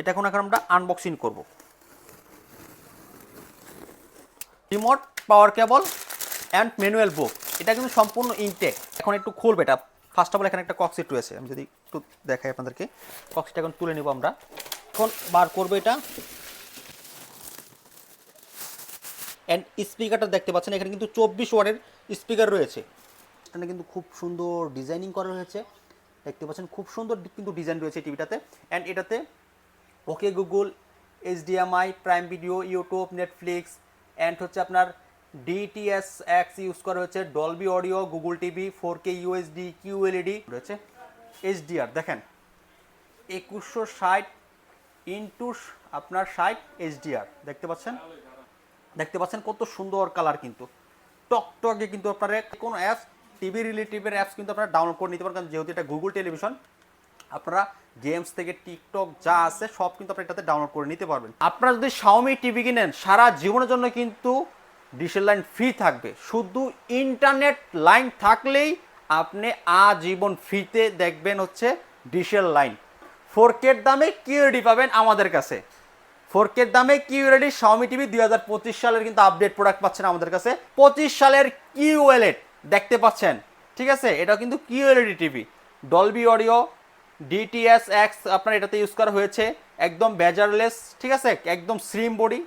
এটা এখন এখন আমরা আনবক্সিং করব। Remote power cable and manual book এটা কিন্তু সম্পূর্ণ ইনটেক এখন একটু খুলবে এটা। ফার্স্ট অফ অল এখানে একটা কক্সিট রয়েছে। আমি যদি একটু দেখাই আপনাদেরকে। কক্সিটা এখন তুলে নেব আমরা। এখন বার করব এটা। অ্যান্ড স্পিকারটা দেখতে পাচ্ছেন, এখানে কিন্তু চব্বিশ ওয়ার্ডের স্পিকার রয়েছে। এখানে কিন্তু খুব সুন্দর ডিজাইনিং করা হয়েছে দেখতে পাচ্ছেন, খুব সুন্দর কিন্তু ডিজাইন রয়েছে টিভিটাতে অ্যান্ড এটাতে okay Google HDMI prime video, YouTube, Netflix and হচ্ছে আপনার ডিটিএস এক্স ইউজ করা হয়েছে Dolby audio Google TV four K USD QLED রয়েছে এইচডিআর দেখেন, একুশশো ষাট ইন্টু আপনার ষাট এইচডিআর দেখতে পাচ্ছেন? দেখতে পাচ্ছেন কত সুন্দর কালার কিন্তু। টকটকে কিন্তু আপনারা কোনো অ্যাপস টিভি রিলেটিভের অ্যাপস কিন্তু আপনারা ডাউনলোড করে নিতে পারেন, কারণ যেহেতু এটা গুগল টেলিভিশন আপনারা গেমস থেকে টিকটক যা আছে সব কিন্তু আপনি এটাতে ডাউনলোড করে নিতে পারবেন। আপনারা যদি শাওমি টিভি কিনেন, সারা জীবনের জন্য কিন্তু ডিশের লাইন ফ্রি থাকবে। শুধু ইন্টারনেট লাইন থাকলেই আপনি আজীবন ফ্রিতে দেখবেন হচ্ছে ডিশের লাইন ফোর কের দামে কিউডি পাবেন আমাদের কাছে। ফোর কের দামে কিউএলইডি শাওমি টিভি দুই হাজার পঁচিশ সালের কিন্তু আপডেট প্রোডাক্ট পাচ্ছেন আমাদের কাছে। পঁচিশ সালের কিউএলএড দেখতে পাচ্ছেন। ঠিক আছে? এটা কিন্তু QLED TV Dolby audio DTS X আপনার এটাতে ইউজ করা হয়েছে। একদম বেজারলেস, ঠিক আছে? একদম স্লিম বডি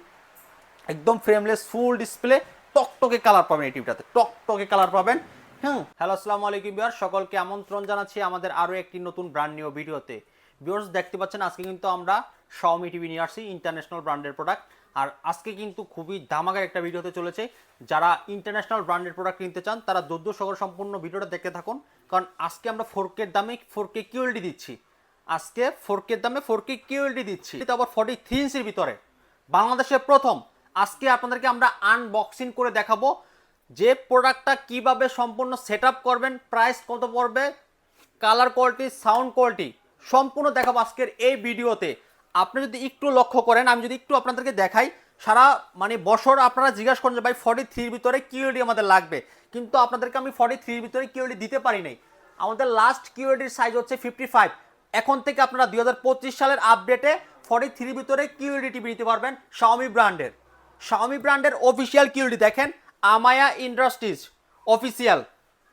একদম ফ্রেমলেস ফুল ডিসপ্লে টকটকে কালার পাবেন এই টিভিটাতে টকটকে কালার পাবেন। হুম হ্যালো আসসালামু আলাইকুম বিয়ার সকলকে আমন্ত্রণ জানাচ্ছি আমাদের আরও একটি নতুন ব্র্যান্ড নিউ ভিডিওতে ভিউয়ার্স দেখতে পাচ্ছেন, আজকে কিন্তু আমরা শাওমি টিভি নিয়ে আসছি ইন্টারন্যাশনাল ব্র্যান্ডের প্রোডাক্ট আর আজকে কিন্তু খুবই দামাগার একটা ভিডিও হতে চলেছে। যারা ইন্টারন্যাশনাল ব্র্যান্ডের প্রোডাক্ট কিনতে চান, তারা দদ্য সকল সম্পূর্ণ ভিডিওটা দেখতে থাকুন। কারণ আজকে আমরা ফোর কের দামে ফোর কে কিউএলডি দিচ্ছি। আজকে ফোর কের দামে ফোর কে কিউএলডি দিচ্ছি। এটা আবার ফর্টি থ্রি ইঞ্চির ভিতরে। বাংলাদেশের প্রথম। আজকে আপনাদেরকে আমরা আনবক্সিং করে দেখাবো যে প্রোডাক্টটা কীভাবে সম্পূর্ণ সেট করবেন প্রাইস কত পড়বে কালার কোয়ালিটি সাউন্ড কোয়ালিটি সম্পূর্ণ দেখাবো আজকের এই ভিডিওতে। আপনি যদি একটু লক্ষ্য করেন, আমি যদি একটু আপনাদেরকে দেখাই, সারা মানে বছর আপনারা জিজ্ঞাসা করেন যে, ভাই ফর্টি থ্রির ভিতরে কিউডি আমাদের লাগবে? কিন্তু আপনাদেরকে আমি ফর্টি থ্রির ভিতরে কিউডি দিতে পারি নাই। আমাদের লাস্ট কিউডির সাইজ হচ্ছে ফিফটি ফাইভ এখন থেকে আপনারা দুই হাজার পঁচিশ সালের আপডেটে ফর্টি থ্রির ভিতরে কিউডি টিভি নিতে পারবেন শাওমি ব্র্যান্ডের শাওমি ব্র্যান্ডের অফিসিয়াল কিউডি দেখেন আমায়া ইন্ডাস্ট্রিজ অফিসিয়াল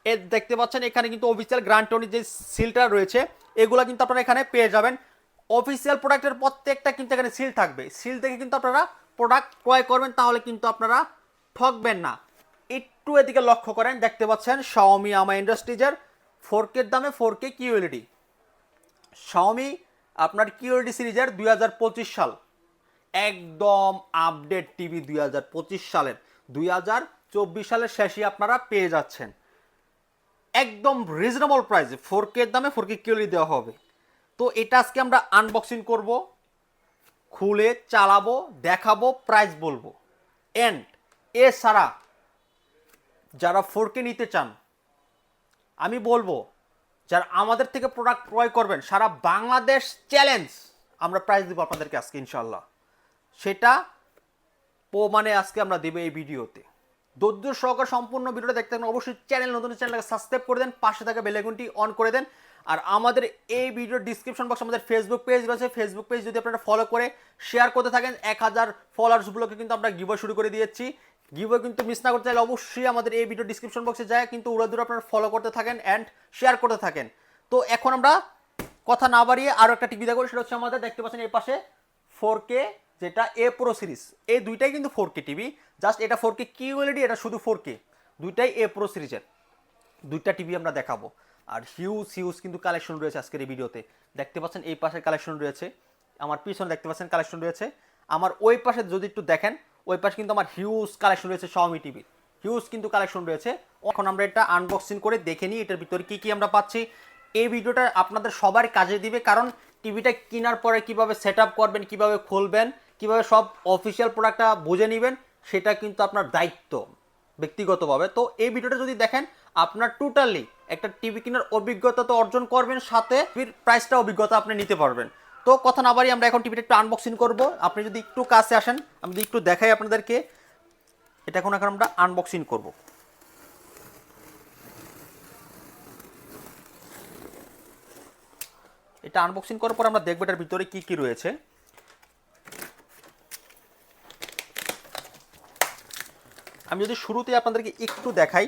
এ দেখতে পাচ্ছেন, এখানে কিন্তু অফিসিয়াল গ্রান্টনির যে সিলটা রয়েছে, এগুলো কিন্তু আপনারা এখানে পেয়ে যাবেন। অফিসিয়াল প্রোডাক্টের প্রত্যেকটা কিন্তু এখানে সিল থাকবে। সিল থেকে কিন্তু আপনারা প্রোডাক্ট ক্রয় করবেন, তাহলে কিন্তু আপনারা ঠকবেন না। একটু এদিকে লক্ষ্য করেন, দেখতে পাচ্ছেন শাওমি আমা ইন্ডাস্ট্রিজের ফোর কের দামে ফোর কে কিউএলইডি শাওমি আপনার কিউএলডি সিরিজের দুই হাজার পঁচিশ সাল। একদম আপডেট টিভি দুই হাজার পঁচিশ সালের। দুই হাজার চব্বিশ সালের শেষে আপনারা পেয়ে যাচ্ছেন। একদম রিজনেবল প্রাইসে ফোর কের দামে ফোর কে কিউএলই দেওয়া হবে। তো এটা আজকে আমরা আনবক্সিং করব, খুলে চালাবো, দেখাবো প্রাইস বলব। এন্ড এছাড়া যারা ফোর কে নিতে চান, আমি বলব, যারা আমাদের থেকে প্রোডাক্ট ক্রয় করবেন, সারা বাংলাদেশ চ্যালেঞ্জ আমরা প্রাইস দেবো আপনাদেরকে আজকে ইনশাল্লাহ সেটা মানে আজকে আমরা দেবো এই ভিডিওতে। দদ্য সহকার সম্পূর্ণ ভিডিওটা দেখতে অবশ্যই চ্যানেল নতুন চ্যানেলটাকে সাবস্ক্রাইব করে দেন, পাশে থাকা বেলাইকনটি অন করে দেন। আর আমাদের এই ভিডিওর ডিসক্রিপশন বক্স আমাদের ফেসবুক পেজ রয়েছে। ফেসবুক পেজ যদি আপনারা ফলো করে শেয়ার করতে থাকেন, এক হাজার ফলোয়ার্সগুলোকে কিন্তু আমরা গিভও শুরু করে দিয়েছি। গিভও কিন্তু মিস না করতে চাইলে অবশ্যই আমাদের এই ভিডিও ডিসক্রিপশন বক্সে যায়, কিন্তু উড়াদুর আপনারা ফলো করতে থাকেন অ্যান্ড শেয়ার করতে থাকেন। তো এখন আমরা কথা না বাড়িয়ে আরও একটা টিভি দেখো সেটা হচ্ছে আমাদের দেখতে পাচ্ছেন এই পাশে ফোর কে যেটা এ প্রো সিরিজ এই দুইটাই কিন্তু ফোর কে টিভি জাস্ট এটা ফোর কে কিউএলইডি এটা শুধু ফোর কে দুইটাই এ প্রো সিরিজের দুইটা টিভি আমরা দেখাবো। আর হিউজ হিউজ কিন্তু কালেকশন রয়েছে আজকের এই ভিডিওতে। দেখতে পাচ্ছেন এই পাশে কালেকশন রয়েছে, আমার পিছনে দেখতে পাচ্ছেন কালেকশন রয়েছে। আমার ওই পাশে যদি একটু দেখেন, ওই পাশে কিন্তু আমার হিউজ কালেকশন রয়েছে শাওমি টিভির হিউজ কিন্তু কালেকশন রয়েছে। এখন আমরা এটা আনবক্সিং করে দেখে নিই, এটার ভিতরে কী কী আমরা পাচ্ছি। এই ভিডিওটা আপনাদের সবার কাজে দিবে, কারণ টিভিটা কেনার পরে কীভাবে সেট করবেন, কীভাবে খুলবেন, কীভাবে সব অফিসিয়াল প্রোডাক্টটা বুঝে নেবেন, সেটা কিন্তু আপনার দায়িত্ব ব্যক্তিগতভাবে। তো এই ভিডিওটা যদি দেখেন আপনার টোটালি একটা টিভি কেনার অভিজ্ঞতা তো অর্জন করবেন সাথে টিভির প্রাইসটা অভিজ্ঞতা আপনি নিতে পারবেন। তো কথা না বাড়ি আমরা এখন টিভিটা একটু আনবক্সিং করব। আপনি যদি একটু কাছে আসেন, আমি যদি একটু দেখাই আপনাদেরকে, এটা এখন এখন আমরা আনবক্সিং করব। এটা আনবক্সিং করার পর আমরা দেখব এটার ভিতরে কি কি রয়েছে। আমি যদি শুরুতে আপনাদেরকে একটু দেখাই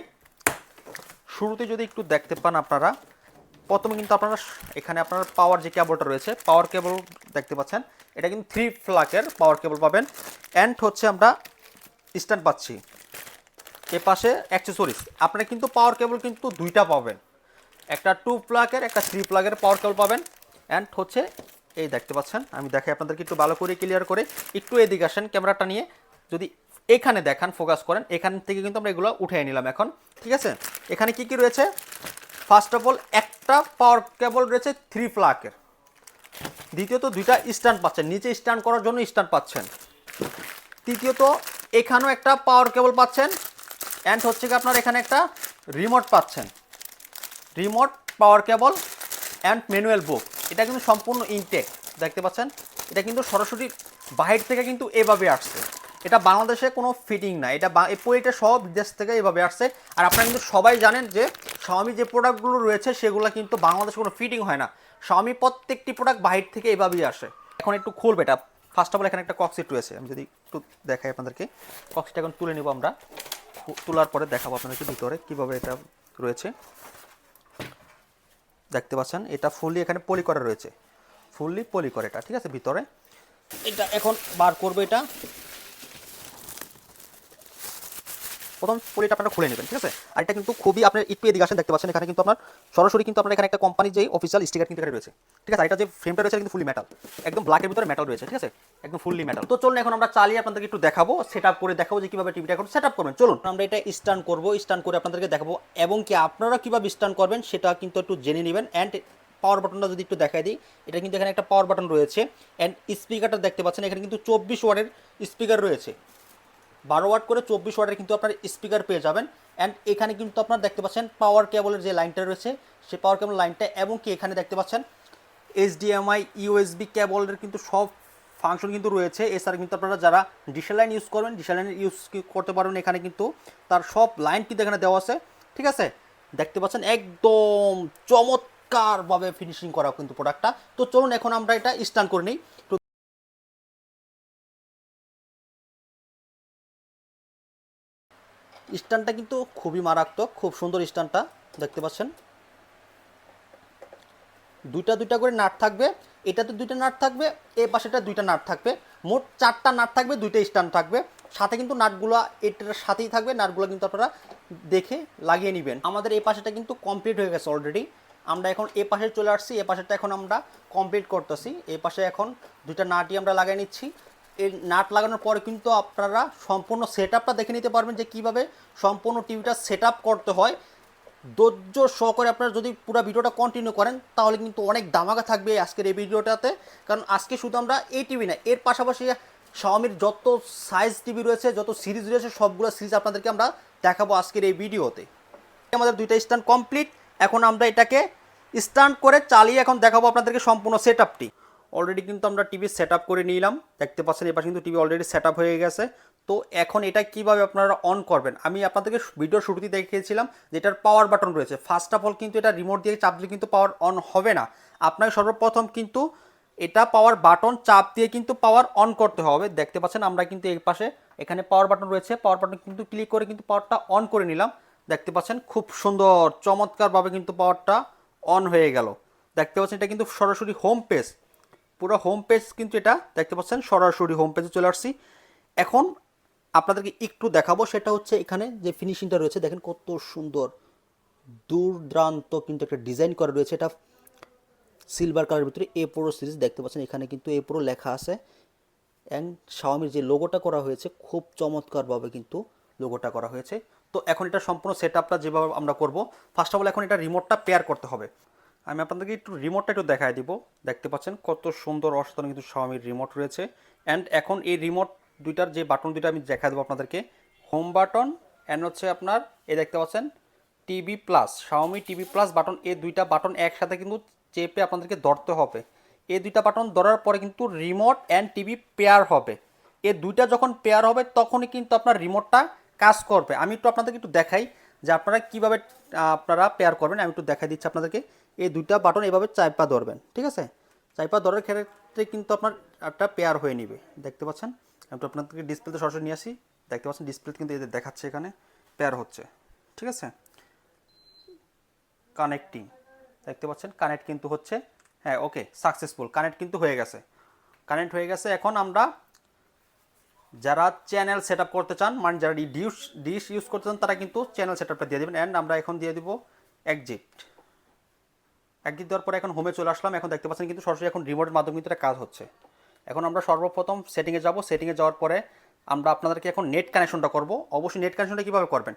শুরুতে যদি একটু দেখতে পান আপনারা, প্রথমে কিন্তু আপনারা এখানে আপনার পাওয়ার যে কেবলটা রয়েছে পাওয়ার কেবল দেখতে পাচ্ছেন, এটা কিন্তু থ্রি ফ্লাকের পাওয়ার কেবল পাবেন। অ্যান্ড হচ্ছে আমরা স্ট্যান্ড পাচ্ছি। এ পাশে অ্যাক্সেসরিজ আপনারা কিন্তু পাওয়ার কেবল কিন্তু দুইটা পাবেন। একটা টু প্লাগের একটা থ্রি প্লাগের পাওয়ার কেবল পাবেন। অ্যান্ড হচ্ছে এই দেখতে পাচ্ছেন, আমি দেখাই আপনাদেরকে একটু ভালো করে ক্লিয়ার করে। একটু এদিকে আসেন ক্যামেরাটা নিয়ে। যদি এখানে দেখান ফোকাস করেন। এখান থেকে কিন্তু আমরা এগুলো উঠিয়ে নিলাম এখন। ঠিক আছে? এখানে কি কি রয়েছে? ফার্স্ট অফ অল একটা পাওয়ার কেবল রয়েছে থ্রি প্লাগের দ্বিতীয়ত দুইটা স্ট্যান্ড পাচ্ছেন। নিচে স্ট্যান্ড করার জন্য স্ট্যান্ড পাচ্ছেন। তৃতীয়ত, এখানেও একটা পাওয়ার কেবল পাচ্ছেন। অ্যান্ড হচ্ছে কি আপনার এখানে একটা রিমোট পাচ্ছেন। Remote power cable and manual book এটা কিন্তু সম্পূর্ণ ইনটেক দেখতে পাচ্ছেন? এটা কিন্তু সরাসরি বাহির থেকে কিন্তু এভাবে আসছে। এটা বাংলাদেশে কোনো ফিটিং না। এটা এই পইটা সব দেশ থেকে এভাবে আসছে। আর আপনারা কিন্তু সবাই জানেন যে, স্বামী যে প্রোডাক্টগুলো রয়েছে, সেগুলো কিন্তু বাংলাদেশে কোনো ফিটিং হয় না। স্বামী প্রত্যেকটি প্রোডাক্ট বাহির থেকে এভাবেই আসে। এখন একটু খুলবে এটা। ফার্স্ট অফ অল এখানে একটা কক্সিট রয়েছে। আমি যদি একটু দেখাই আপনাদেরকে। কক্সিটা এখন তুলে নেব আমরা। তোলার পরে দেখাবো আপনাদেরকে ভিতরে কীভাবে এটা রয়েছে। দেখতে পাচ্ছেন, এটা ফুললি এখানে পলি করা রয়েছে। ফুললি পলি করে এটা, ঠিক আছে? ভিতরে। এটা এখন বার করব এটা। প্রথম পলিটা আপনারা খুলে নেবেন, ঠিক আছে? আর এটা কিন্তু খুবই আপনার একটু এদিকে আসেন, দেখতে পাচ্ছেন, এখানে কিন্তু আপনার সরাসরি কিন্তু আপনার এখানে একটা কোম্পানির যে অফিসিয়াল স্টিকার কিন্তু রয়েছে, ঠিক আছে? এটা যে ফ্রেমটা রয়েছে কিন্তু ফুলি মেটাল একদম ব্ল্যাকের ভিতরে মেটাল রয়েছে, ঠিক আছে? একদম ফুললি মেটাল তো চলুন এখন আমরা চালিয়ে আপনাদেরকে একটু দেখাবো সেট আপ করে দেখাবো যে কীভাবে টিভিটা এখন সেট আপ করবেন। চলুন, আমরা এটা স্টান করব স্টান করে আপনাদেরকে দেখাবো, এবং কি আপনারা কীভাবে স্টান করবেন সেটা কিন্তু একটু জেনে নেবেন অ্যান্ড পাওয়ার বাটনটা যদি একটু দেখাই দিই, এটা কিন্তু এখানে একটা পাওয়ার বাটন রয়েছে অ্যান্ড স্পিকারটা দেখতে পাচ্ছেন, এখানে কিন্তু চব্বিশ ওয়ার্ডের স্পিকার রয়েছে। বারো ওয়াট করে চব্বিশ ওয়াটের কিন্তু আপনার স্পিকার পেয়ে যাবেন। অ্যান্ড এখানে কিন্তু আপনার দেখতে পাচ্ছেন পাওয়ার কেবলের যে লাইনটা রয়েছে, সেই পাওয়ার কেবল লাইনটা এবং কি এখানে দেখতে পাচ্ছেন এইচডিএমআই ইউএসবি কেবলের কিন্তু সব ফাংশন কিন্তু রয়েছে। এছাড়া কিন্তু আপনারা যারা ডিসেল লাইন ইউজ করবেন ডিসেল লাইন ইউজ করতে পারবেন এখানে কিন্তু তার সব লাইন কিন্তু এখানে দেওয়া আছে। ঠিক আছে? দেখতে পাচ্ছেন একদম চমৎকারভাবে ফিনিশিং করা কিন্তু প্রোডাক্টটা তো চলুন এখন আমরা এটা স্টান করে নিই। স্ট্যান্ডটা কিন্তু খুবই মারাত্মক, খুব সুন্দর স্ট্যান্ডটা, দেখতে পাচ্ছেন। দুইটা দুইটা করে নাট থাকবে, এটাতে দুইটা নাট থাকবে, এ পাশেটা দুইটা নাট থাকবে, মোট চারটা নাট থাকবে, দুইটা স্ট্যান্ড থাকবে। সাথে কিন্তু নাটগুলো, এটার সাথেই থাকবে, নাটগুলো কিন্তু আপনারা দেখে লাগিয়ে নেবেন। আমাদের এই পাশেটা কিন্তু কমপ্লিট হয়ে গেছে অলরেডি আমরা এখন এ পাশে চলে আসছি, এ পাশেটা এখন আমরা কমপ্লিট করতেছি। এ পাশে এখন দুইটা নাটই আমরা লাগিয়ে নিচ্ছি। এই নাট লাগানোর পরে কিন্তু আপনারা সম্পূর্ণ সেট দেখে নিতে পারবেন যে কীভাবে সম্পূর্ণ টিভিটা সেট করতে হয়। ধৈর্য সহকারে আপনারা যদি পুরো ভিডিওটা কন্টিনিউ করেন, তাহলে কিন্তু অনেক দামাকা থাকবে আজকের এই ভিডিওটাতে কারণ আজকে শুধু আমরা এই টিভি না, এর পাশাপাশি শাওমির যত সাইজ টিভি রয়েছে, যত সিরিজ রয়েছে, সবগুলো সিরিজ আপনাদেরকে আমরা দেখাবো আজকের এই ভিডিওতে আমাদের দুইটা স্ট্যান্ড কমপ্লিট এখন আমরা এটাকে স্ট্যান্ড করে চালিয়ে এখন দেখাবো আপনাদেরকে সম্পূর্ণ সেট আপটি অলরেডি কিন্তু আমরা টিভি সেট করে নিলাম। দেখতে পাচ্ছেন, এবার কিন্তু টিভি অলরেডি সেট হয়ে গেছে। তো এখন এটা কীভাবে আপনারা অন করবেন? আমি আপনাদেরকে ভিডিও শুরুতেই দেখিয়েছিলাম যে এটার পাওয়ার বাটন রয়েছে। ফার্স্ট অফ অল কিন্তু এটা রিমোট দিয়ে চাপ দিলে কিন্তু পাওয়ার অন হবে না। আপনাকে সর্বপ্রথম কিন্তু এটা পাওয়ার বাটন চাপ দিয়ে কিন্তু পাওয়ার অন করতে হবে। দেখতে পাচ্ছেন, আমরা কিন্তু এই পাশে এখানে পাওয়ার বাটন রয়েছে। পাওয়ার বাটন কিন্তু ক্লিক করে কিন্তু পাওয়ারটা অন করে নিলাম। দেখতে পাচ্ছেন, খুব সুন্দর, চমৎকারভাবে কিন্তু পাওয়ারটা অন হয়ে গেল। দেখতে পাচ্ছেন, এটা কিন্তু সরাসরি হোম পেজ পুরো হোম পেজ কিন্তু এটা, দেখতে পাচ্ছেন, সরাসরি হোম পেজে চলে আসছি। এখন আপনাদেরকে একটু দেখাবো, সেটা হচ্ছে এখানে যে ফিনিশিংটা রয়েছে, দেখেন কত সুন্দর, দুর্দান্ত কিন্তু একটা ডিজাইন করা রয়েছে। এটা সিলভার কালারের ভিতরে এ প্রো সিরিজ দেখতে পাচ্ছেন, এখানে কিন্তু এ প্রো লেখা আছে। অ্যান্ড শাওমির যে লোগোটা করা হয়েছে, খুব চমৎকারভাবে কিন্তু লোগোটা করা হয়েছে। তো এখন এটা সম্পূর্ণ সেট আপটা যেভাবে আমরা করব ফার্স্ট অফ অল এখন এটা রিমোটটা পেয়ার করতে হবে। আমি আপনাদেরকে একটু রিমোটটা একটু দেখায় দিব। দেখতে পাচ্ছেন কত সুন্দর, অসাধারণ কিন্তু শাওমির রিমোট রয়েছে। অ্যান্ড এখন এই রিমোট দুইটার যে বাটন দুইটা আমি দেখা দেবো আপনাদেরকে। হোম বাটন অ্যান্ড হচ্ছে আপনার এ দেখতে পাচ্ছেন TV plus Xiaomi TV plus button এই দুইটা বাটন একসাথে কিন্তু চেপে আপনাদেরকে ধরতে হবে। এই দুইটা বাটন ধরার পরে কিন্তু রিমোট অ্যান্ড টিভি পেয়ার হবে। এই দুইটা যখন পেয়ার হবে, তখনই কিন্তু আপনার রিমোটটা কাজ করবে। আমি একটু আপনাদেরকে একটু দেখাই যে আপনারা কীভাবে আপনারা পেয়ার করবেন। আমি একটু দেখাই দিচ্ছি আপনাদেরকে। এই দুইটা বাটন এভাবে চাইপা ধরবেন, ঠিক আছে? চাইপা ধরার ক্ষেত্রে কিন্তু আপনার একটা পেয়ার হয়ে নিবে, দেখতে পাচ্ছেন? আমি তো আপনাদেরকে ডিসপ্লেতে সরাসরি নিয়ে আসি, দেখতে পাচ্ছেন ডিসপ্লে কিন্তু এদের দেখাচ্ছে এখানে পেয়ার হচ্ছে, ঠিক আছে? কানেক্টিং দেখতে পাচ্ছেন? কানেক্ট কিন্তু হচ্ছে হ্যাঁ ওকে সাকসেসফুল কানেক্ট কিন্তু হয়ে গেছে। কানেক্ট হয়ে গেছে, এখন আমরা যারা চ্যানেল সেট করতে চান মানে যারা ডিউস ডিশ ইউজ করতে চান, তারা কিন্তু চ্যানেল সেট দিয়ে দেবেন অ্যান্ড আমরা এখন দিয়ে দিব একজিট একজিট দেওয়ার পরে এখন হোমে চলে আসলাম, এখন দেখতে পাচ্ছেন কিন্তু সরাসরি এখন রিমোটের মাধ্যমে কিন্তু কাজ হচ্ছে। এখন আমরা সর্বপ্রথম সেটিংয়ে যাব সেটিংয়ে যাওয়ার পরে আমরা আপনাদেরকে এখন নেট কানেকশনটা করব। অবশ্যই নেট কানেকশনটা কীভাবে করবেন?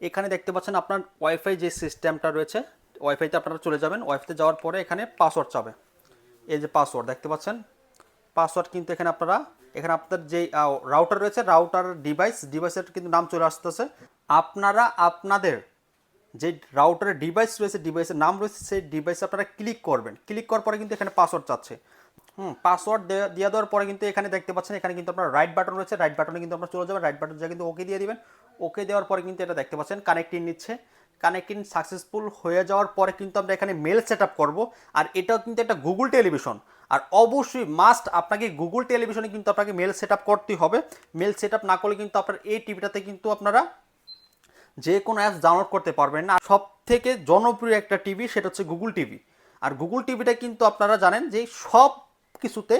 এখানে দেখতে পাচ্ছেন আপনার ওয়াইফাই যে সিস্টেমটা রয়েছে ওয়াইফাইতে আপনারা চলে যাবেন। ওয়াইফাইতে যাওয়ার পরে এখানে পাসওয়ার্ড চাবে। এই যে পাসওয়ার্ড দেখতে পাচ্ছেন? পাসওয়ার্ড কিন্তু এখানে আপনারা, এখানে আপনার যে রাউটার রয়েছে রাউটার ডিভাইস ডিভাইসের কিন্তু নাম চলে আসতেছে। আপনারা আপনাদের যে রাউটারের ডিভাইস রয়েছে ডিভাইসের নাম রয়েছে, সেই ডিভাইসে আপনারা ক্লিক করবেন। ক্লিক করার পরে কিন্তু এখানে পাসওয়ার্ড চাচ্ছে। হুম পাসওয়ার্ড দিয়ে দেওয়ার পরে কিন্তু এখানে দেখতে পাচ্ছেন, এখানে কিন্তু আপনার রাইট বাটন রয়েছে রাইট বাটনে কিন্তু আপনারা চলে যাবেন রাইট বাটন যা কিন্তু ওকে দিয়ে দিবেন। ওকে দেওয়ার পরে কিন্তু এটা দেখতে পাচ্ছেন কানেক্টিং নিচ্ছে। কানেক্টিং সাকসেসফুল হয়ে যাওয়ার পরে কিন্তু আমরা এখানে মেল সেট আপ করব। আর এটাও কিন্তু একটা গুগল টেলিভিশন আর অবশ্যই মাস্ট আপনাকে গুগল টেলিভিশনে কিন্তু আপনাকে মেল সেট আপ করতেই হবে। মেল সেট আপ না করলে কিন্তু আপনার এই টিভিটাতে কিন্তু আপনারা যে কোনো অ্যাপস ডাউনলোড করতে পারবেন না। সব থেকে জনপ্রিয় একটা টিভি সেটা হচ্ছে গুগল টিভি আর গুগল টিভিটা কিন্তু আপনারা জানেন যে সব কিছুতে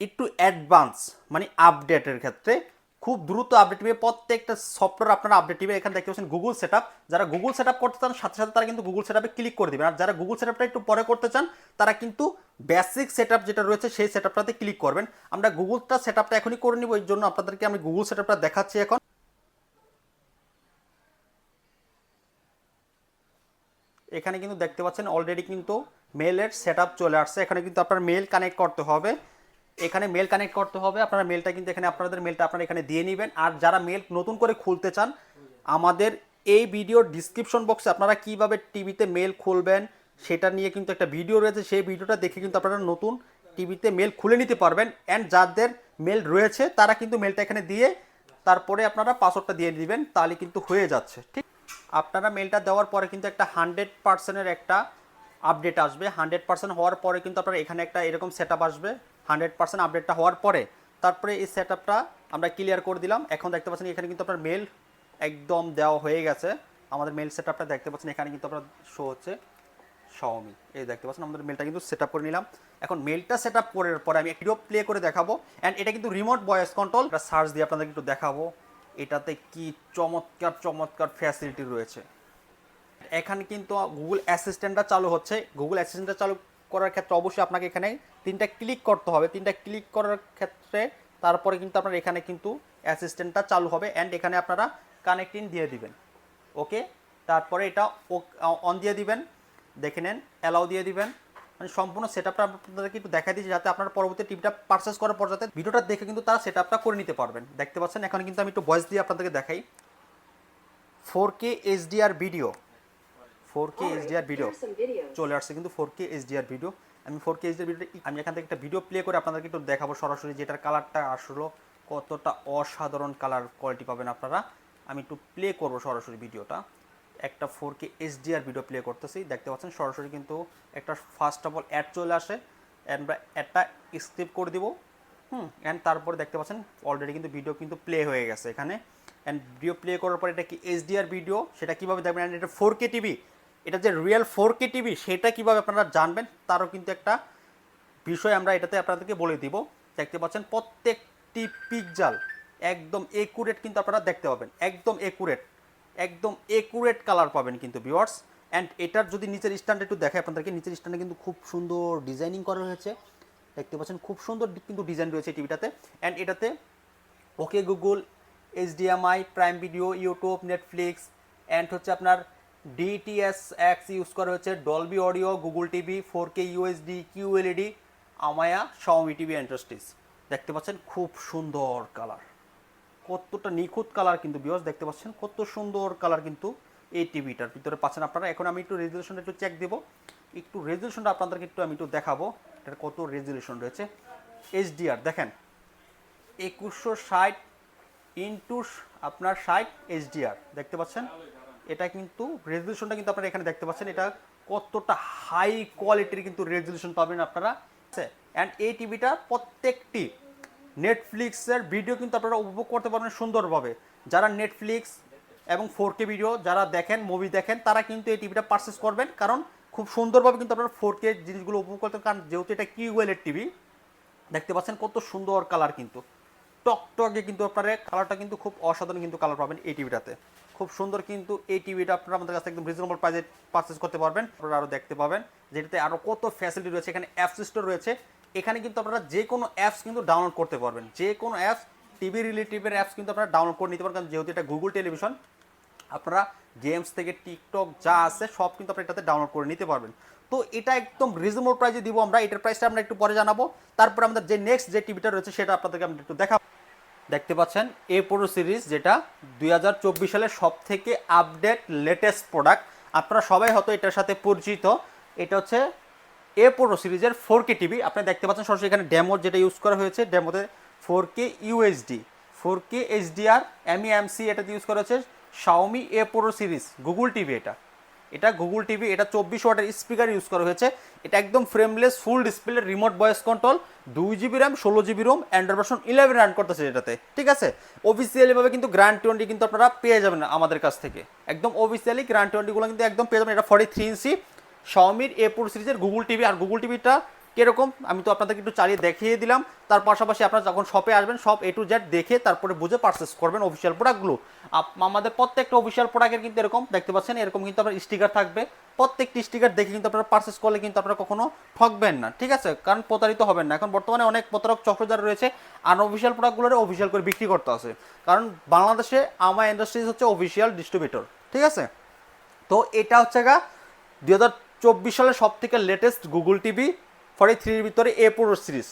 একটু অ্যাডভান্স মানে আপডেটের ক্ষেত্রে খুব দ্রুত আপডেট দিবে প্রত্যেকটা সফটওয়্যার আপনারা আপডেট দিবে এখানে দেখতে পাচ্ছেন গুগল সেট যারা গুগল সেট করতে চান, সাথে সাথে তারা কিন্তু গুগল সেট ক্লিক করে দেবেন। আর যারা গুগল সেট একটু পরে করতে চান, তারা কিন্তু বেসিক সেট যেটা রয়েছে, সেই সেট ক্লিক করবেন। আমরা গুগলটা সেট আপটা এখনই করে নিব এই জন্য আপনাদেরকে আমি গুগল সেট দেখাচ্ছি এখন। এখানে কিন্তু দেখতে পাচ্ছেন অলরেডি কিন্তু মেলের সেট চলে আসছে। এখানে কিন্তু আপনার মেল কানেক্ট করতে হবে। এখানে মেল কানেক্ট করতে হবে। আপনারা মেলটা কিন্তু এখানে আপনাদের মেলটা আপনারা এখানে দিয়ে নেবেন। আর যারা মেল নতুন করে খুলতে চান, আমাদের এই ভিডিওর ডিসক্রিপশন বক্সে আপনারা কীভাবে টিভিতে মেল খুলবেন, সেটা নিয়ে কিন্তু একটা ভিডিও রয়েছে। সেই ভিডিওটা দেখে কিন্তু আপনারা নতুন টিভিতে মেল খুলে নিতে পারবেন। অ্যান্ড যাদের মেল রয়েছে, তারা কিন্তু মেলটা এখানে দিয়ে তারপরে আপনারা পাসওয়ার্ডটা দিয়ে দিবেন, তাহলে কিন্তু হয়ে যাচ্ছে। ঠিক আপনারা মেলটা দেওয়ার পরে কিন্তু একটা হান্ড্রেড পার্সেন্টের একটা আপডেট আসবে। হান্ড্রেড পার্সেন্ট হওয়ার পরে কিন্তু আপনার এখানে একটা এরকম সেট আসবে। হান্ড্রেড পার্সেন্ট আপডেটটা হওয়ার পরে তারপরে এই সেট আমরা ক্লিয়ার করে দিলাম। এখন দেখতে পাচ্ছেন এখানে কিন্তু আপনার মেল একদম দেওয়া হয়ে গেছে। আমাদের মেল সেট দেখতে পাচ্ছেন, এখানে কিন্তু আপনার শো হচ্ছে শাওমি এই দেখতে পাচ্ছেন, আমাদের মেলটা কিন্তু সেট করে নিলাম। এখন মেলটা সেট আপ করার পরে আমি একটিও প্লে করে দেখাবো। অ্যান্ড এটা কিন্তু রিমোট ভয়েস কন্ট্রোল সার্চ দিয়ে আপনাদের একটু দেখাবো। এটাতে কি চমৎকার চমৎকার ফ্যাসিলিটি রয়েছে। এখানে কিন্তু গুগল অ্যাসিস্ট্যান্টটা চালু হচ্ছে। গুগল অ্যাসিস্ট্যান্টটা চালু করার ক্ষেত্রে অবশ্যই আপনাকে এখানে তিনটা ক্লিক করতে হবে। তিনটা ক্লিক করার ক্ষেত্রে তারপরে কিন্তু আপনার এখানে কিন্তু অ্যাসিস্ট্যান্টটা চালু হবে অ্যান্ড এখানে আপনারা কানেক্টিং দিয়ে দিবেন। ওকে তারপরে এটা অন দিয়ে দিবেন। দেখে নেন অ্যালাউ দিয়ে দিবেন। মানে সম্পূর্ণ সেট আপটা আপনাদেরকে একটু দেখা দিচ্ছি যাতে আপনার পরবর্তী টিভিটা পারচেস করার পর যাতে ভিডিওটা দেখে কিন্তু তারা সেট আপটা করে নিতে পারবেন। দেখতে পাচ্ছেন এখন কিন্তু আমি একটু ভয়েস দিয়ে আপনাদেরকে দেখাই। Four K HDR video four K HDR video চলে আসছে কিন্তু ফোর কে এইচডিআর ভিডিও আমি ফোর কে এইচডিআর ভিডিও আমি এখান থেকে একটা ভিডিও প্লে করে আপনাদেরকে একটু দেখাবো সরাসরি যেটার কালারটা আসলো কতটা অসাধারণ কালার কোয়ালিটি পাবেন আপনারা। আমি একটু প্লে করব সরাসরি ভিডিওটা একটা four K HDR video play করতেছি। দেখতে পাচ্ছেন, সরাসরি কিন্তু একটা ফার্স্ট অফ অল অ্যাড চলে আসে। আমরা অ্যাডটা স্কিপ করে দিব। হুম অ্যান্ড তারপরে দেখতে পাচ্ছেন অলরেডি কিন্তু ভিডিও কিন্তু প্লে হয়ে গেছে এখানে। অ্যান্ড ভিডিও প্লে করার পর এটা কি এইচডিআর ভিডিও সেটা কীভাবে দেখবেন? অ্যান্ড এটা ফোর কে টিভি এটা যে রিয়েল ফোর কে টিভি সেটা কীভাবে আপনারা জানবেন? তারও কিন্তু একটা বিষয় আমরা এটাতে আপনাদেরকে বলে দিব। দেখতে পাচ্ছেন, প্রত্যেকটি পিকজাল একদম একুরেট কিন্তু আপনারা দেখতে পাবেন। একদম একুরেট একদম একুরেট কালার পাবেন কিন্তু ভিওয়ার্স অ্যান্ড এটার যদি নিচের স্ট্যান্ড একটু দেখায় আপনাদেরকে, নিচের স্ট্যান্ডে কিন্তু খুব সুন্দর ডিজাইনিং করা হয়েছে। দেখতে পাচ্ছেন, খুব সুন্দর কিন্তু ডিজাইন রয়েছে টিভিটাতে অ্যান্ড এটাতে okay Google HDMI prime video YouTube Netflix and হচ্ছে আপনার ডিটিএস অ্যাক্স ইউজ করা হয়েছে। Dolby audio Google TV four K USD QLED Amaya Xiaomi TV industries দেখতে পাচ্ছেন, খুব সুন্দর কালার কতটা নিখুঁত কালার কিন্তু বিয়স দেখতে পাচ্ছেন, কত সুন্দর কালার কিন্তু এই টিভিটার ভিতরে পাচ্ছেন আপনারা, এখন আমি একটু রেজুলেশনটা একটু চেক দেবো। একটু রেজুলেশনটা আপনাদেরকে একটু আমি একটু দেখাবো, এটার কত রেজুলেশন রয়েছে। এইচডিআর দেখেন, একুশশো ষাট ইন্টু আপনার ষাট এইচডিআর দেখতে পাচ্ছেন? এটা কিন্তু রেজুলেশনটা কিন্তু আপনারা এখানে দেখতে পাচ্ছেন, এটা কতটা হাই কোয়ালিটির কিন্তু রেজুলেশন পাবেন আপনারা। অ্যান্ড এই টিভিটা প্রত্যেকটি নেটফ্লিক্সের ভিডিও কিন্তু আপনারা উপভোগ করতে পারবেন সুন্দরভাবে। যারা নেটফ্লিক্স এবং ফোর কে ভিডিও যারা দেখেন মুভি দেখেন, তারা কিন্তু এই টিভিটা পারচেস করবেন। কারণ খুব সুন্দরভাবে কিন্তু আপনারা ফোর কে জিনিসগুলো উপভোগ করতে কারণ যেহেতু এটা কিউএলের টিভি দেখতে পাচ্ছেন কত সুন্দর কালার কিন্তু। টকটকে কিন্তু আপনারা কালারটা কিন্তু খুব অসাধারণ কিন্তু কালার পাবেন এই টিভিটাতে খুব সুন্দর কিন্তু এই টিভিটা আপনারা আমাদের কাছে একদম রিজনেবল প্রাইসে পারচেস করতে পারবেন। আপনারা আরও দেখতে পাবেন। যেটাতে আরও কত ফ্যাসিলিটি রয়েছে। এখানে অ্যাপস স্টোর রয়েছে। এখানে কিন্তু আপনারা যে কোনো অ্যাপস কিন্তু ডাউনলোড করতে পারবেন। যে কোনো অ্যাপস টিভি রিলেটিভের অ্যাপস কিন্তু আপনারা ডাউনলোড করে নিতে পারবেন। কারণ যেহেতু এটা গুগল টেলিভিশন আপনারা গেমস থেকে টিকটক যা আছে, সব কিন্তু আপনারা এটাতে ডাউনলোড করে নিতে পারবেন। তো এটা একদম রিজনেবল প্রাইসে দিব আমরা। এটার প্রাইসটা আমরা একটু পরে জানাব। তারপর আমাদের যে নেক্সট যে টিভিটা রয়েছে, সেটা আপনাদেরকে আমরা একটু দেখাবো। দেখতে পাচ্ছেন এ প্রো সিরিজ যেটা দুই সালের সব থেকে আপডেট লেটেস্ট প্রোডাক্ট আপনারা সবাই হয়তো এটার সাথে পরিচিত। এটা হচ্ছে এ প্রো সিরিজের ফোর কে টিভি আপনি দেখতে পাচ্ছেন সরাসরি এখানে ডেমো যেটা ইউজ করা হয়েছে ডেমোতে four K USD four K HDR MEMC এটাতে ইউজ করা হয়েছে Xiaomi A pro series Google TV এটা। এটা গুগল টিভি এটা চব্বিশ ওয়াটের স্পিকার ইউজ করা হয়েছে। এটা একদম frameless full display remote voice control দুই জিবি র্যাম ষোলো GB ROM Android version eleven run করতেছে এটাতে। ঠিক আছে? অফিসিয়ালিভাবে কিন্তু গ্র্যান্ড টোয়েন্টি কিন্তু আপনারা পেয়ে যাবেন আমাদের কাছ থেকে। একদম অফিসিয়ালি গ্র্যান্ড টোয়েন্টিগুলো কিন্তু একদম পেয়ে যাবেন। এটা ফর্টি থ্রি ইঞ্চি শাওমির এ ফোর সিরিজের গুগল টিভি আর গুগল টিভিটা কীরকম? আমি তো আপনাদেরকে একটু চালিয়ে দেখিয়ে দিলাম। তার পাশাপাশি আপনারা যখন শপে আসবেন সব এ টু জেড দেখে তারপরে বুঝে পারচেস করবেন অফিসিয়াল প্রোডাক্টগুলো আমাদের প্রত্যেকটা অফিসিয়াল প্রোডাক্টের কিন্তু এরকম, দেখতে পাচ্ছেন, এরকম কিন্তু আপনার স্টিকার থাকবে। প্রত্যেকটি স্টিকার দেখে কিন্তু আপনারা পারচেস করলে কিন্তু আপনারা কখনো ঠকবেন না, ঠিক আছে? কারণ প্রতারিত হবেন না। এখন বর্তমানে অনেক প্রতারক চক্রজার রয়েছে আর আনঅফিসিয়াল প্রোডাক্টগুলোরে অফিসিয়াল করে বিক্রি করতে আছে। কারণ বাংলাদেশে আমা ইন্ডাস্ট্রিজ হচ্ছে অফিসিয়াল ডিস্ট্রিবিউটর ঠিক আছে? তো এটা হচ্ছে গা দুই হাজার চব্বিশ সালের সব থেকে লেটেস্ট গুগল টিভি ফর্টি থ্রির ভিতরে এ প্রো সিরিজ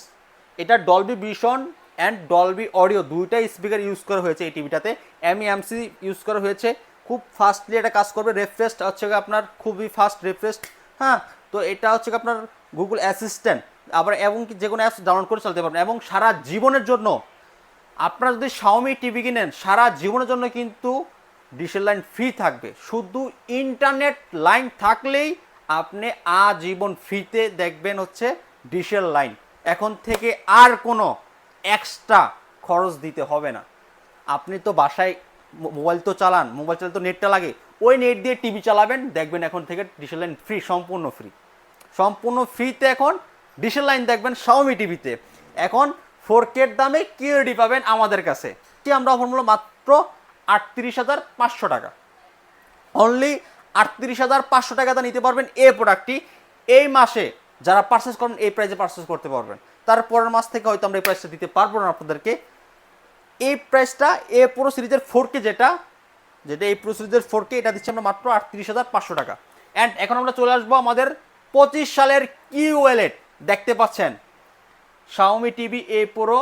এটা Dolby vision and Dolby audio দুইটাই স্পিকার ইউজ করা হয়েছে এই টিভিটাতে এমইএমসি ইউজ করা হয়েছে। খুব ফাস্টলি এটা কাজ করবে। রেফ্রেশ হচ্ছে আপনার খুবই ফাস্ট রেফ্রেশ হ্যাঁ তো এটা হচ্ছে আপনার গুগল অ্যাসিস্ট্যান্ট আবার এবং যে কোনো অ্যাপস ডাউনলোড করে চলতে পারবেন। এবং সারা জীবনের জন্য আপনারা যদি শাওমি টিভি কিনেন, সারা জীবনের জন্য কিন্তু ডিশের লাইন ফ্রি থাকবে। শুধু ইন্টারনেট লাইন থাকলেই আপনি আজীবন ফ্রিতে দেখবেন হচ্ছে ডিশের লাইন। এখন থেকে আর কোনো এক্সট্রা খরচ দিতে হবে না। আপনি তো বাসায় মোবাইল তো চালান, মোবাইল চালাতে তো নেটটা লাগে। ওই নেট দিয়ে টিভি চালাবেন, দেখবেন এখন থেকে ডিশের লাইন ফ্রি সম্পূর্ণ ফ্রি সম্পূর্ণ ফ্রিতে এখন ডিশের লাইন দেখবেন শাওমি টিভিতে। এখন ফোর কের দামে কিউডি পাবেন আমাদের কাছে। কি আমরা অফার মূল্য মাত্র আটত্রিশ হাজার পাঁচশো টাকা। অনলি আটত্রিশ হাজার পাঁচশো টাকাতে নিতে পারবেন এই প্রোডাক্টটি এই মাসে যারা পারচেস করেন, এই প্রাইসে পারচেস করতে পারবেন। তার পরের মাস থেকে হয়তো আমরা এই প্রাইসটা দিতে পারব না আপনাদেরকে। এই প্রাইসটা এ পুরো সিরিজের ফোর কে যেটা যেটা এই পুরো সিরিজের ফোর কে এটা দিচ্ছি আমরা মাত্র আটত্রিশ হাজার পাঁচশো টাকা। অ্যান্ড এখন আমরা চলে আসব আমাদের পঁচিশ সালের কিউ ওয়েলেট দেখতে পাচ্ছেন? শাওমি টিভি এ পুরো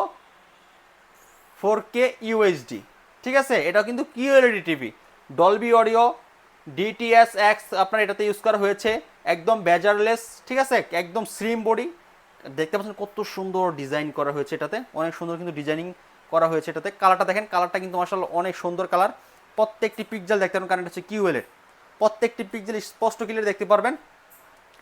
ফোর কে ইউএসডি ঠিক আছে? এটা কিন্তু QLED TV Dolby audio DTS X আপনার এটাতে ইউজ করা হয়েছে। একদম বেজারলেস, ঠিক আছে? একদম স্লিম বডি দেখতে পাচ্ছেন কত সুন্দর ডিজাইন করা হয়েছে এটাতে। অনেক সুন্দর কিন্তু ডিজাইনিং করা হয়েছে এটাতে। কালারটা দেখেন কালারটা কিন্তু মার্শাল অনেক সুন্দর কালার প্রত্যেকটি পিকজেল দেখতে পারেন, কারণ এটা হচ্ছে কিউএলএড প্রত্যেকটি পিকজেল স্পষ্ট ক্লিয়ার দেখতে পারবেন।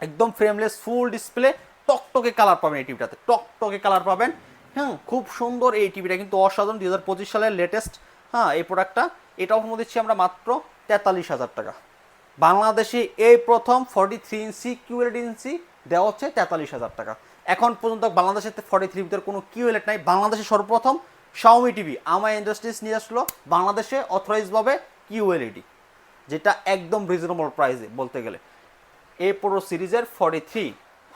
একদম ফ্রেমলেস ফুল ডিসপ্লে টকটকে কালার পাবেন এই টিভিটাতে টকটকে কালার পাবেন। হ্যাঁ খুব সুন্দর এই টিভিটা কিন্তু অসাধারণ দুই হাজার পঁচিশ সালের লেটেস্ট হ্যাঁ এই প্রোডাক্টটা এটা অফার দিচ্ছি আমরা মাত্র তেতাল্লিশ হাজার টাকা। বাংলাদেশে এই প্রথম forty three inch QLED inch দেওয়া হচ্ছে তেতাল্লিশ হাজার টাকা। এখন পর্যন্ত বাংলাদেশের ফর্টি থ্রি ভিতরে কোনো কিউএলএড নাই। বাংলাদেশে সর্বপ্রথম শাওমি টিভি আমার ইন্ডাস্ট্রিজ নিয়ে আসলো বাংলাদেশে অথরাইজভাবে কিউএলইডি যেটা একদম রিজনেবল প্রাইসে বলতে গেলে। এ প্রো সিরিজের ফর্টি থ্রি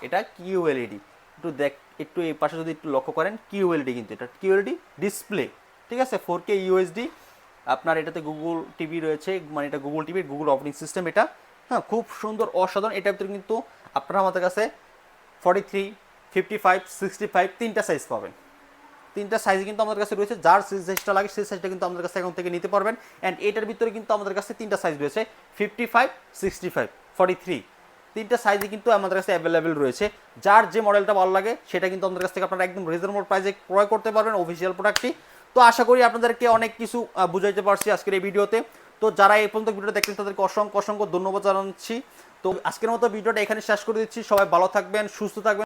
এটা কিউএলইডি একটু দেখ, একটু এই পাশে যদি একটু লক্ষ্য করেন কিউএলডি কিন্তু এটা। কিউএলডি ডিসপ্লে ঠিক আছে? ফোর কে ইউএসডি আপনার এটাতে গুগল টিভি রয়েছে মানে এটা গুগল টিভির গুগল অপারেটিং সিস্টেম এটা। হ্যাঁ খুব সুন্দর, অসাধারণ। এটার ভিতরে কিন্তু আপনারা আমাদের কাছে forty three fifty five sixty five তিনটা সাইজ পাবেন। তিনটা সাইজ কিন্তু আমাদের কাছে রয়েছে। যার সাইজটা লাগে, সেই সাইজটা কিন্তু আমাদের কাছে এখন থেকে নিতে পারবেন। অ্যান্ড এটার ভিতরে কিন্তু আমাদের কাছে তিনটা সাইজ রয়েছে। Fifty five sixty five forty three তিনটা সাইজে কিন্তু আমাদের কাছে অ্যাভেলেবেল রয়েছে। যার যে মডেলটা ভালো লাগে, সেটা কিন্তু আমাদের কাছ থেকে আপনারা একদম রিজনেবল প্রাইসে ক্রয় করতে পারবেন। অফিসিয়াল প্রোডাক্টটি তো আশা করি আপনাদেরকে অনেক কিছু বুঝাইতে পারছি আজকের এই ভিডিওতে। তো যারা এই পর্যন্ত ভিডিওটা দেখলেন, তাদেরকে অসংখ্য অসংখ্য ধন্যবাদ জানাচ্ছি। তো আজকের মতো ভিডিওটা এখানে শেষ করে দিচ্ছি। সবাই ভালো থাকবেন, সুস্থ থাকবেন।